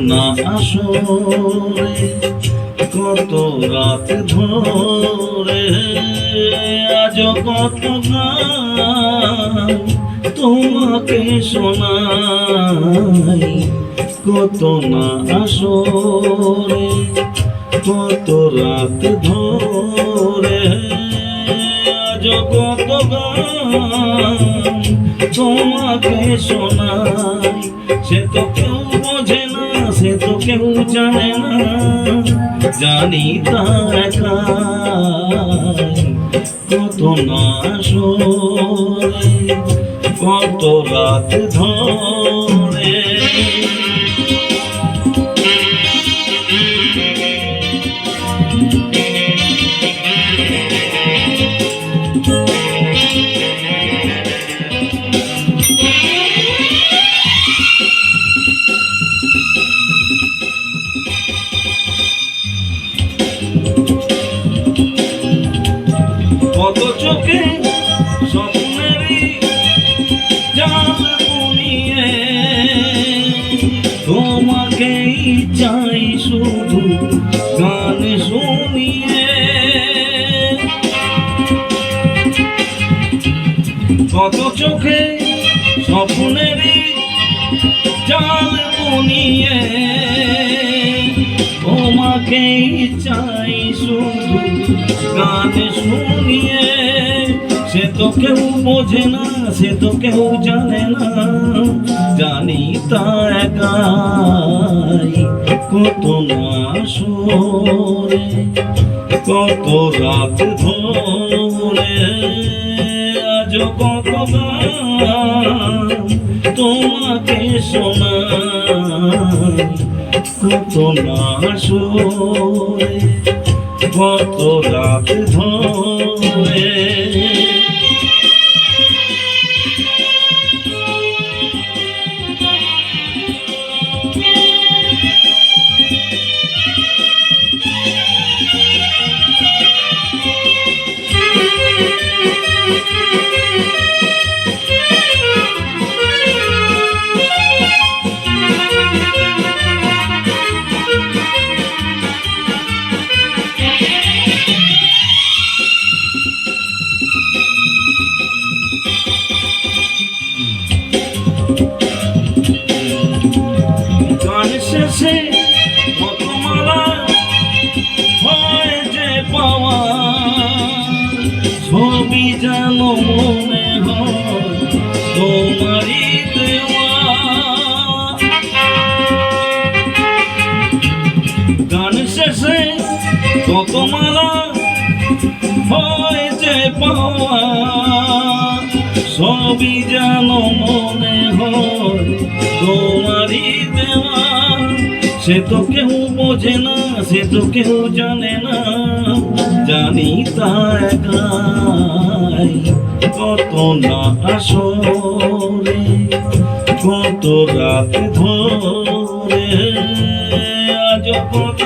না আসরে কত রাত ধরে আজ কত তোমাকে শোনাই কত না আসরে, কত রাত ধরে আজ কত গান, তোমাকে শোনাই, সে তো কেউ কেউ জানে না জানি তার কত না সরে কত রাত ধরে। চোখে স্বপ্নেরই জাল বুনিয়ে। তোমাকেই চাই শুধু গান শুনিয়ে। সে তো কেউ বোঝে না, সে তো কেউ জানে না। জানি তা একাই কত না কত রাত ধরে। আজ তোমাকে শোনাই। কত না কত রাত ধরে তোমারই দেওয়া গান শেষে কত মালা হয় যে পাওয়া। সবই যেন মনে হয় তোমারই দেওয়া। সে তো কেউ বোঝে না, সে তো কেউ জানে না। জানি তা একাই কত না আসরে কত রাত ধরে, আজ কত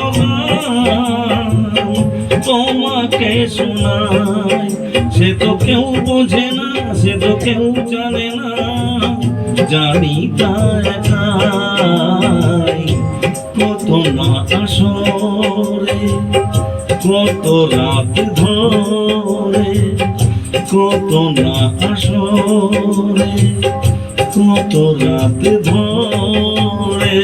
তোমাকে শোনাই। সে তো কেউ বোঝে না, সে তো কেউ জানে না, জানি তা একাই কত না আসরে, কত রাত ধরে কত না আসরে কত রাত ধরে।